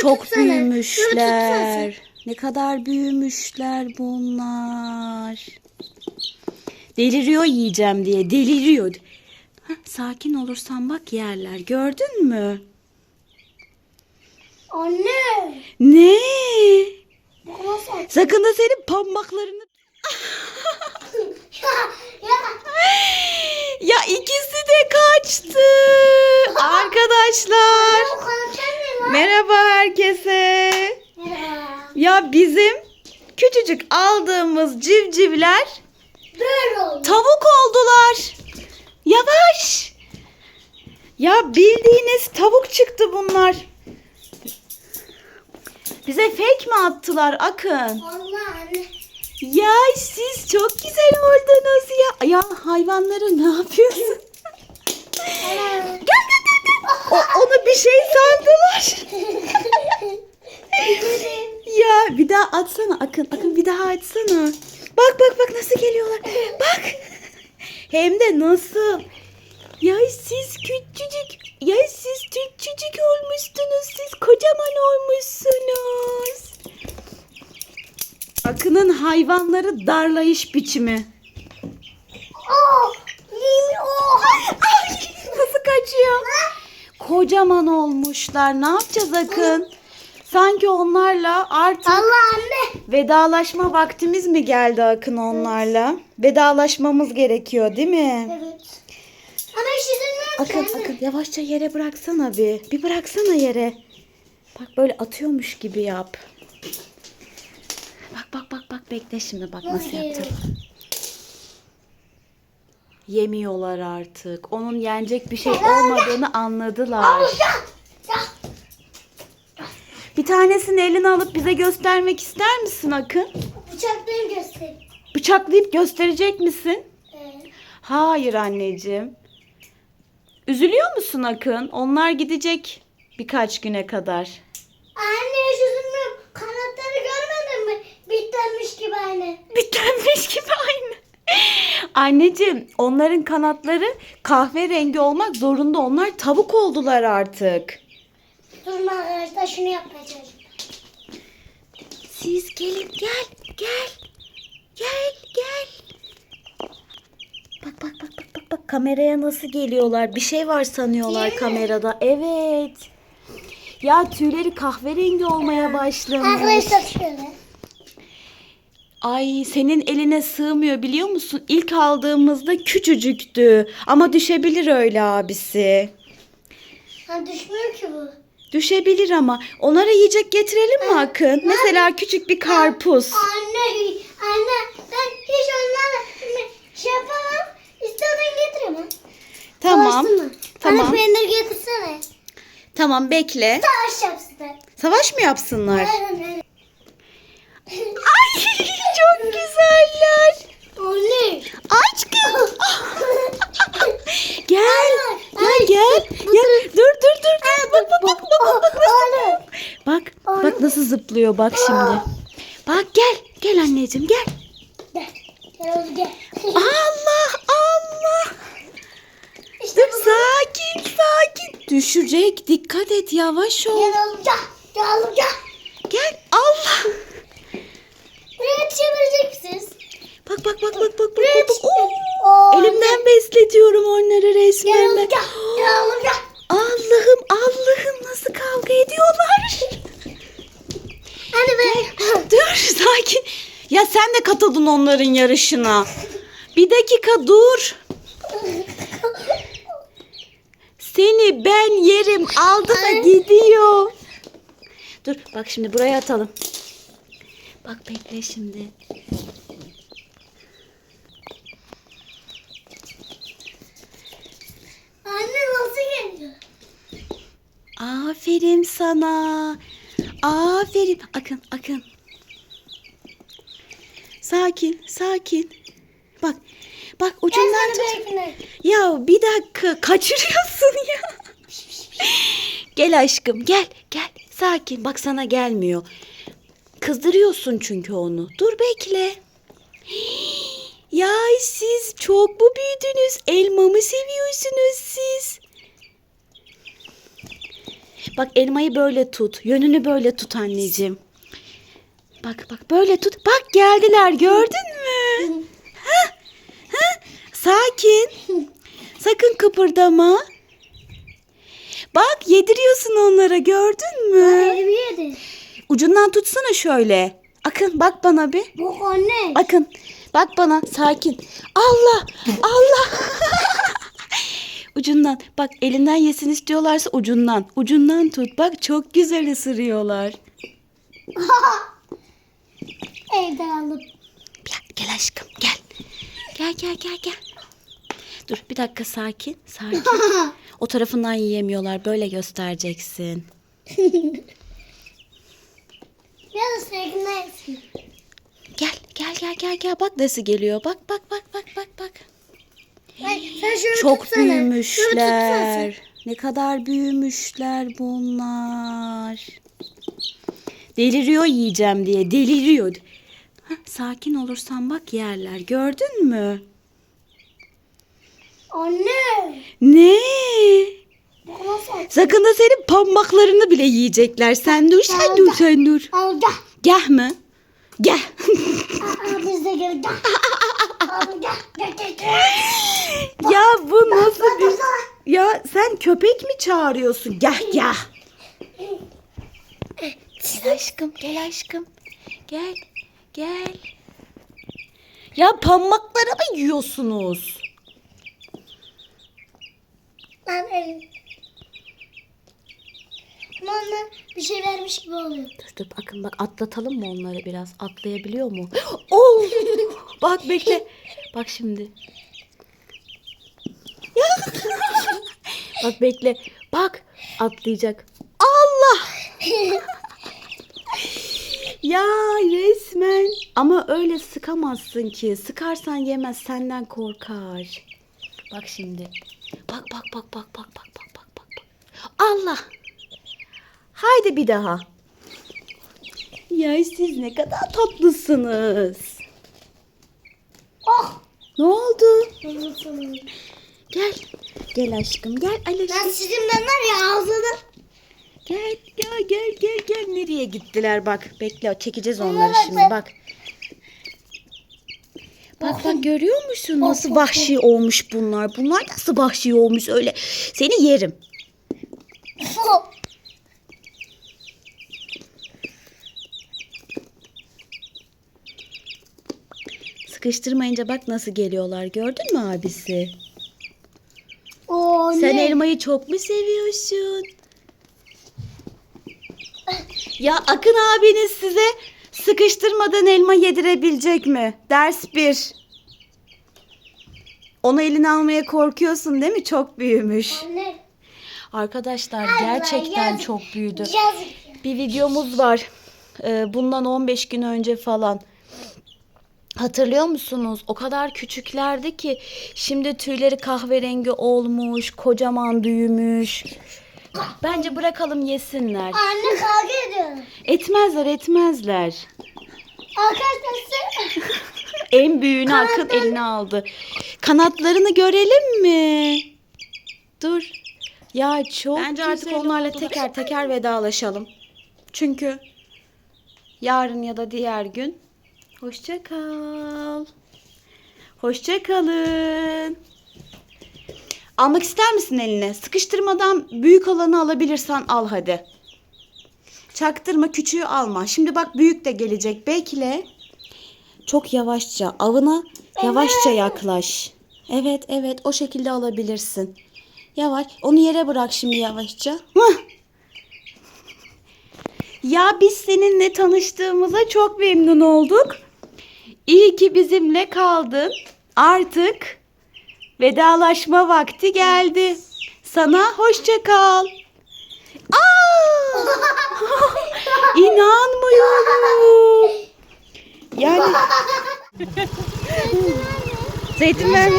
çok tutsana, büyümüşler. Ne kadar büyümüşler bunlar. Deliriyor yiyeceğim diye. Deliriyor. Hah, sakin olursan bak yerler. Gördün mü? Anne. Ne? Sakın da senin parmaklarını... Ya ikisi de kaçtı. Arkadaşlar. Merhaba herkese. Ya. Bizim küçücük aldığımız civcivler tavuk oldular. Yavaş. Ya bildiğiniz tavuk çıktı bunlar. Bize fake mi attılar Akın? Allah anne. Ya siz çok güzel oldunuz ya. Ya hayvanları ne yapıyorsun? Ana. Gel gel gel gel. O, onu bir şey sandılar. ya bir daha atsana Akın. Akın bir daha atsana. Bak bak bak nasıl geliyorlar. Bak. Hem de nasıl. Ya siz küçücük. Ya siz küçücük olmuşsunuz. Siz kocaman olmuşsunuz. Akın'ın hayvanları darlayış biçimi. Oh. Mimi oh. Ay, nasıl kaçıyor? Kocaman olmuşlar. Ne yapacağız Akın? Sanki onlarla artık Allah anne. vedalaşma vaktimiz mi geldi Akın onlarla? Vedalaşmamız gerekiyor değil mi? Evet. Ama hiç üzülmüyorum ki Akın anne. Akın yavaşça yere bıraksana bir. Bir bıraksana yere. Bak böyle atıyormuş gibi yap. Bak bak bak bak bekle şimdi bak nasıl yapacağım. Yemiyorlar artık. Onun yenecek bir şey olmadığını anladılar. Bir tanesini eline alıp bize göstermek ister misin Akın? Bıçaklarını göster. Bıçaklayıp gösterecek misin? Ee, Hayır anneciğim. Üzülüyor musun Akın? Onlar gidecek birkaç güne kadar. anne üzülmüyorum. Kanatları görmedin mi? Bitlenmiş gibi aynı. Bitlenmiş gibi. Anneciğim onların kanatları kahverengi olmak zorunda. Onlar tavuk oldular artık. Durun arkadaşlar şunu çalışıyorum. Siz gelin gel gel. Gel gel. Bak bak bak bak bak bak kameraya nasıl geliyorlar? Bir şey var sanıyorlar Değil mi? kamerada. Evet. Ya tüyleri kahverengi olmaya başlamış. Arkadaşlar şöyle. Ay senin eline sığmıyor biliyor musun? İlk aldığımızda küçücüktü. Ama düşebilir öyle abisi. Ha düşmüyor ki bu. Düşebilir ama onlara yiyecek getirelim mi Akın? Mesela küçük bir karpuz. Anne, anne ben hiç onlarla şey yapamam. İstersen getiremem. Tamam. Savaşsın mı? Tamam. Anne peynir getirsene. Tamam bekle. Savaş yapsınlar. Savaş mı yapsınlar? Aynen. Ay çok güzeller. Anne. Aşkım. gel. Ya gel. Ya dur dur dur. dur. Bak bak bak bak bak. Anne. Bak bak nasıl zıplıyor bak şimdi. Bak gel. Gel anneciğim gel. Gel. Gel gel. Allah Allah. İşte Dur sakin sakin. Düşecek. Dikkat et yavaş ol. Gel oğlum gel. Gel oğlum gel. Gel. Allah. Buraya yetişebilecek misiniz? Bak bak bak bak bak bak. Bak. Oo. Elimden besletiyorum onları resmen. ben. Allah'ım Allah'ım nasıl kavga ediyorlar. Anne ben. Dur sakin. Ya sen de katıldın onların yarışına. Bir dakika dur. Seni ben yerim aldı da gidiyor. Dur bak şimdi buraya atalım. Bak bekle şimdi. Anne nasıl geliyor? Aferin sana. Aferin. Akın akın. Sakin sakin. Bak bak ucundan tut. Ya bir dakika kaçırıyorsun ya. gel aşkım gel gel sakin bak sana gelmiyor. Kızdırıyorsun çünkü onu. Dur bekle. Ya siz çok mu büyüdünüz? Elma mı seviyorsunuz siz? Bak elmayı böyle tut. Yönünü böyle tut anneciğim. Bak bak böyle tut. Bak geldiler gördün mü? Hah, hah. Sakin. Sakın kıpırdama. Bak yediriyorsun onlara gördün mü? Ucundan tutsana şöyle. Akın bak bana bir. Bu anne. Akın bak bana sakin. Allah Allah. ucundan bak elinden yesin istiyorlarsa ucundan. Ucundan tut bak çok güzel ısırıyorlar. Evde alıp. Gel, gel aşkım gel. Gel gel gel gel. Dur bir dakika sakin sakin. O tarafından yiyemiyorlar böyle göstereceksin. Ya da sevgilersin. Gel gel gel gel gel bak nasıl geliyor. Bak bak bak. Çok tutsana. Büyümüşler. Ne kadar büyümüşler bunlar. Deliriyor yiyeceğim diye. Deliriyor. Sakin olursan bak yerler. Gördün mü? Anne. Ne? Sakın da senin parmaklarını bile yiyecekler. Sen dur, sen dur, sen dur. Al gel. Gel mi? Gel. Aa, biz de gel. Gel. ya bu nasıl bir... Ya sen köpek mi çağırıyorsun? Gel gel. Gel aşkım, gel aşkım. Gel, gel. Ya parmakları mı yiyorsunuz? Lan elim. Ama anne bir şey vermiş gibi oluyor. Dur dur bakın bak atlatalım mı onları biraz? Atlayabiliyor mu? Oh! bak bekle. Bak şimdi. bak bekle. Bak atlayacak. Allah! Ya resmen. Ama öyle sıkamazsın ki. Sıkarsan yemez senden korkar. Bak şimdi. Bak bak bak bak bak bak bak bak. bak. Allah. Haydi bir daha. Ya siz ne kadar tatlısınız. Oh. Ne oldu? Gel. Gel aşkım gel Ben Aleşim. sizinle var ya ağzını. Gel gel gel gel gel. Nereye gittiler bak. Bekle çekeceğiz onları şimdi bak. bak. Bak bak görüyor musun nasıl vahşi olmuş bunlar. Bunlar nasıl vahşi olmuş öyle. Seni yerim. Sıkıştırmayınca bak nasıl geliyorlar. Gördün mü abisi? Oo, Sen ne? elmayı çok mu seviyorsun? Ya Akın abiniz size sıkıştırmadan elma yedirebilecek mi? Ders bir. Onu eline almaya korkuyorsun değil mi? Çok büyümüş. Anne. Arkadaşlar gerçekten yazık. çok büyüdü. Yazık. Bir videomuz var. Ee, bundan 15 gün önce falan. Hatırlıyor musunuz? O kadar küçüklerdi ki şimdi tüyleri kahverengi olmuş, kocaman büyümüş. Bence bırakalım yesinler. Anne kavga ediyorum. Etmezler, etmezler. Arkadaşlar En büyüğünü Akın eline aldı. Kanatlarını görelim mi? Dur. Ya çok Bence artık onlarla teker teker vedalaşalım. Çünkü yarın ya da diğer gün hoşça kal. Hoşça kalın. Almak ister misin eline? Sıkıştırmadan büyük olanı alabilirsen al hadi. Çaktırma küçüğü alma. Şimdi bak büyük de gelecek. Bekle. Çok yavaşça avına yavaşça yaklaş. Evet evet o şekilde alabilirsin. Yavaş onu yere bırak şimdi yavaşça. Hıh. Ya biz seninle tanıştığımıza çok memnun olduk. İyi ki bizimle kaldın. Artık vedalaşma vakti geldi. Sana hoşça kal. Aa! İnanmıyorum. Yani zeytin verme.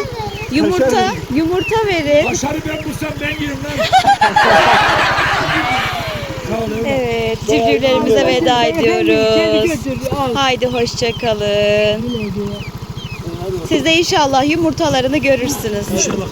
Yumurta, yumurta verin. Başarı ben bulsam ben yerim lan. Evet, civcivlerimize veda ediyoruz. Haydi hoşça kalın. Siz de inşallah yumurtalarını görürsünüz. İnşallah.